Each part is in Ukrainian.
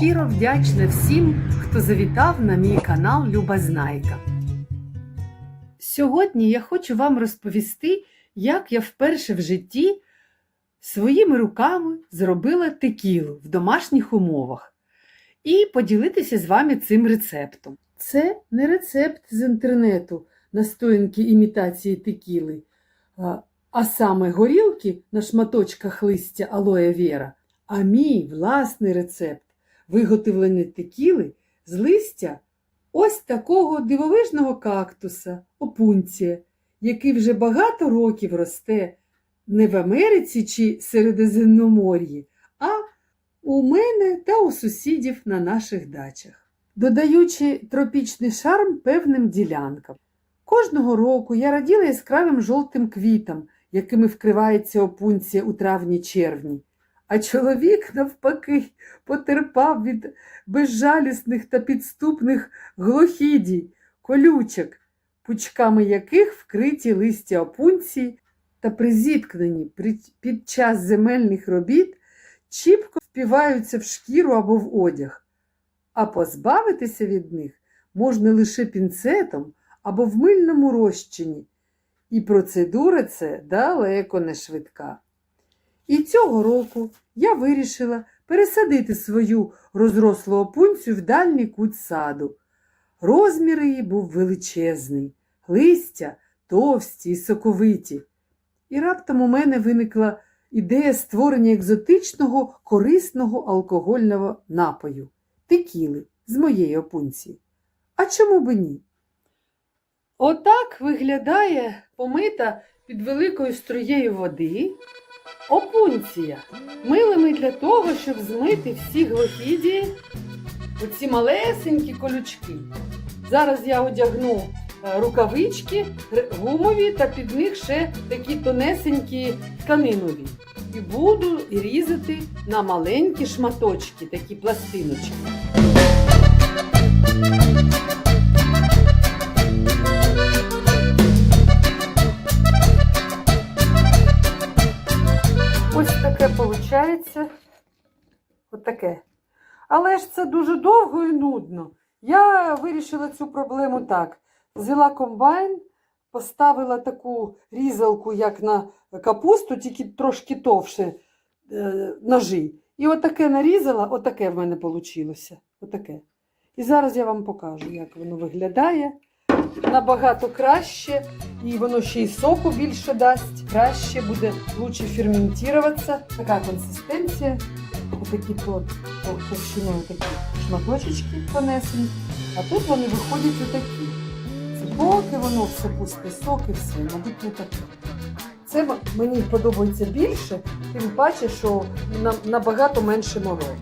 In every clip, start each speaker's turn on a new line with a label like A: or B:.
A: щиро вдячна всім, хто завітав на мій канал Люба Знайка. Сьогодні я хочу вам розповісти, як я вперше в житті своїми руками зробила текілу в домашніх умовах і поділитися з вами цим рецептом. Це не рецепт з інтернету настоянки імітації текіли, а- саме горілки на шматочках листя алоє вера, а мій власний рецепт виготовлення текіли з листя ось такого дивовижного кактуса, опунція, який вже багато років росте не в Америці чи Середземномор'ї, а у мене та у сусідів на наших дачах, додаючи тропічний шарм певним ділянкам. Кожного року я раділа яскравим жовтим квітам, якими вкривається опунція у травні-червні. А чоловік, навпаки, потерпав від безжалісних та підступних глохідій, колючок, пучками яких вкриті листя опунції та при зіткненні під час земельних робіт чіпко впіваються в шкіру або в одяг, а позбавитися від них можна лише пінцетом або в мильному розчині, і процедура це далеко не швидка. І цього року я вирішила пересадити свою розрослу опунцю в дальній кут саду. Розмір її був величезний, листя товсті і соковиті. І раптом у мене виникла ідея створення екзотичного корисного алкогольного напою текіли з моєї опунції. А чому би ні? Отак виглядає помита під великою струєю води опунція. Милими для того, щоб змити всі глохідії, оці малесенькі колючки. Зараз я одягну е, рукавички гумові та під них ще такі тонесенькі тканинові. І буду різати на маленькі шматочки, такі пластиночки. Отаке. Але ж це дуже довго і нудно. Я вирішила цю проблему так. Взяла комбайн, поставила таку різалку, як на капусту, тільки трошки товше е, ножі. І отаке нарізала, отаке в мене вийшло. Отаке. І зараз я вам покажу, як воно виглядає. Набагато краще, і воно ще й соку більше дасть. Краще буде лучше ферментуватися. Така консистенція. Отакі то товщиною такі шматочечки понесені. А тут вони виходять отакі. Це поки воно все пусте сок і все, мабуть, не таке. Це мені подобається більше, тим паче, що на- набагато менше мороки.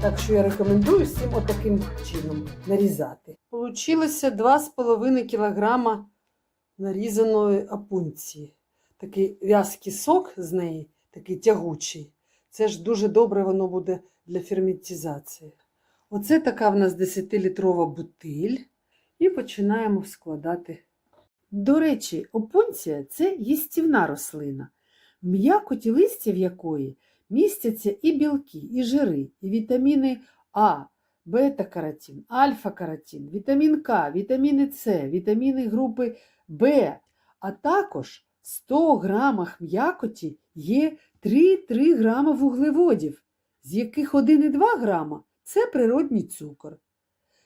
A: Так що я рекомендую всім отаким чином нарізати. Получилося 2,5 кг нарізаної апунції. Такий в'язкий сок з неї, такий тягучий. Це ж дуже добре воно буде для ферментизації. Оце така в нас 10-літрова бутиль. І починаємо складати. До речі, опунція це їстівна рослина, м'якоті листів якої містяться і білки, і жири, і вітаміни А, бета-каротин, альфа-каротин, вітамін К, вітаміни С, вітаміни групи В, а також в 100 грамах м'якоті є 3-3 грама вуглеводів, з яких 1,2 грама це природній цукор,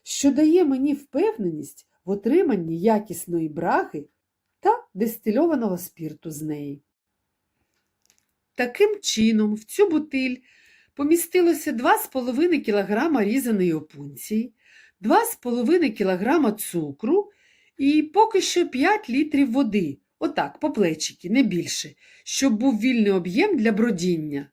A: що дає мені впевненість в отриманні якісної браги та дистильованого спірту з неї. Таким чином, в цю бутиль помістилося 2,5 кг різаної опунції, 2,5 кг цукру і поки що 5 літрів води. Отак, по плечики, не більше, щоб був вільний об'єм для бродіння.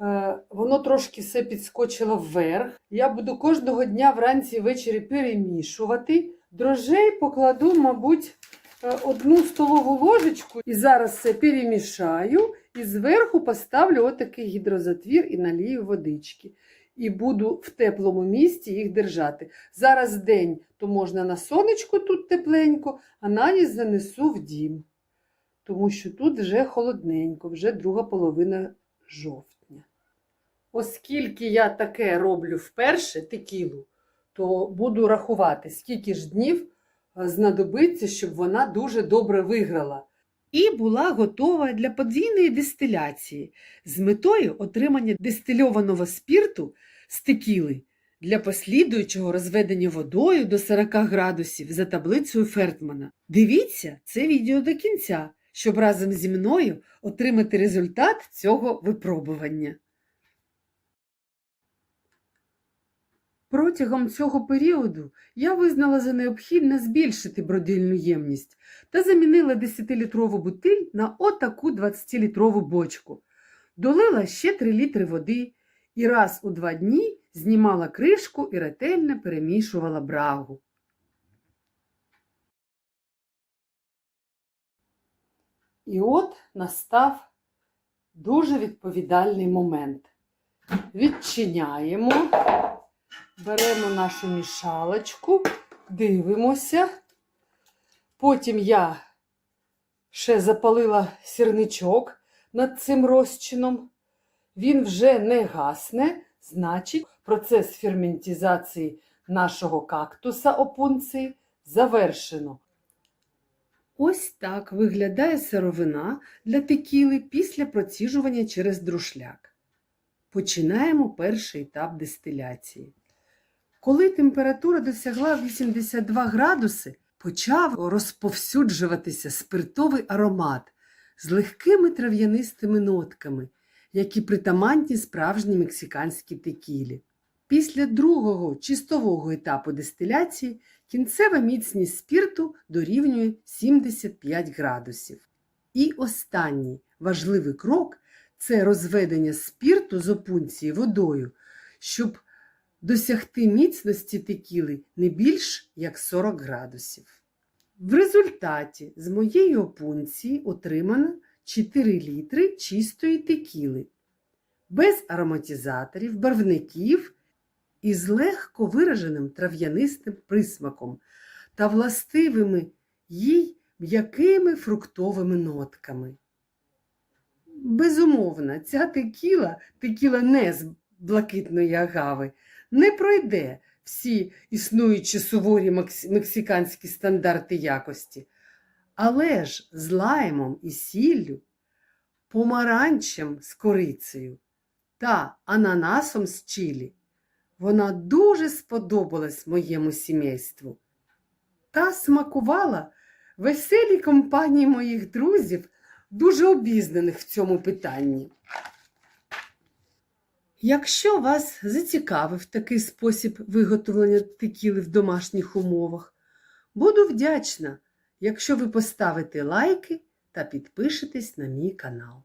A: Е, Воно трошки все підскочило вверх. Я буду кожного дня вранці і ввечері перемішувати. Дрожжей покладу, мабуть, е, одну столову ложечку і зараз все перемішаю і зверху поставлю отакий гідрозатвір і налію водички. І буду в теплому місці їх держати. Зараз день, то можна на сонечку тут тепленько, а на ніч занесу в дім. Тому що тут вже холодненько, вже друга половина жовтня. Оскільки я таке роблю вперше текілу, то буду рахувати, скільки ж днів е, знадобиться, щоб вона дуже добре виграла. І була готова для подвійної дистиляції з метою отримання дистильованого спірту з текіли для послідуючого розведення водою до 40 градусів за таблицею Фертмана. Дивіться це відео до кінця, щоб разом зі мною отримати результат цього випробування. Протягом цього періоду я визнала за необхідне збільшити бродильну ємність та замінила 10-літрову бутиль на отаку 20-літрову бочку. Долила ще 3 літри води і раз у два дні знімала кришку і ретельно перемішувала брагу. І от настав дуже відповідальний момент. Відчиняємо, беремо нашу мішалочку, дивимося. Потім я ще запалила сірничок над цим розчином. Він вже не гасне, значить, процес ферментизації нашого кактуса опунції завершено. Ось так виглядає сировина для текіли після проціжування через друшляк. Починаємо перший етап дистиляції. Коли температура досягла 82 градуси, почав розповсюджуватися спиртовий аромат з легкими трав'янистими нотками, які притаманні справжній мексиканській текілі. Після другого чистового етапу дистиляції кінцева міцність спірту дорівнює 75 градусів. І останній важливий крок це розведення спірту з опунції водою, щоб досягти міцності текіли не більш як 40 градусів. В результаті з моєї опунції отримано 4 літри чистої текіли, без ароматизаторів, барвників і з легко вираженим трав'янистим присмаком та властивими їй м'якими фруктовими нотками. Безумовно, ця текіла, текіла не з блакитної агави, не пройде всі існуючі суворі мексиканські стандарти якості. Але ж з лаймом і сіллю, помаранчем з корицею та ананасом з чилі вона дуже сподобалась моєму сімейству та смакувала веселій компанії моїх друзів, дуже обізнаних в цьому питанні. Якщо вас зацікавив такий спосіб виготовлення текіли в домашніх умовах, буду вдячна, якщо ви поставите лайки та підпишетесь на мій канал.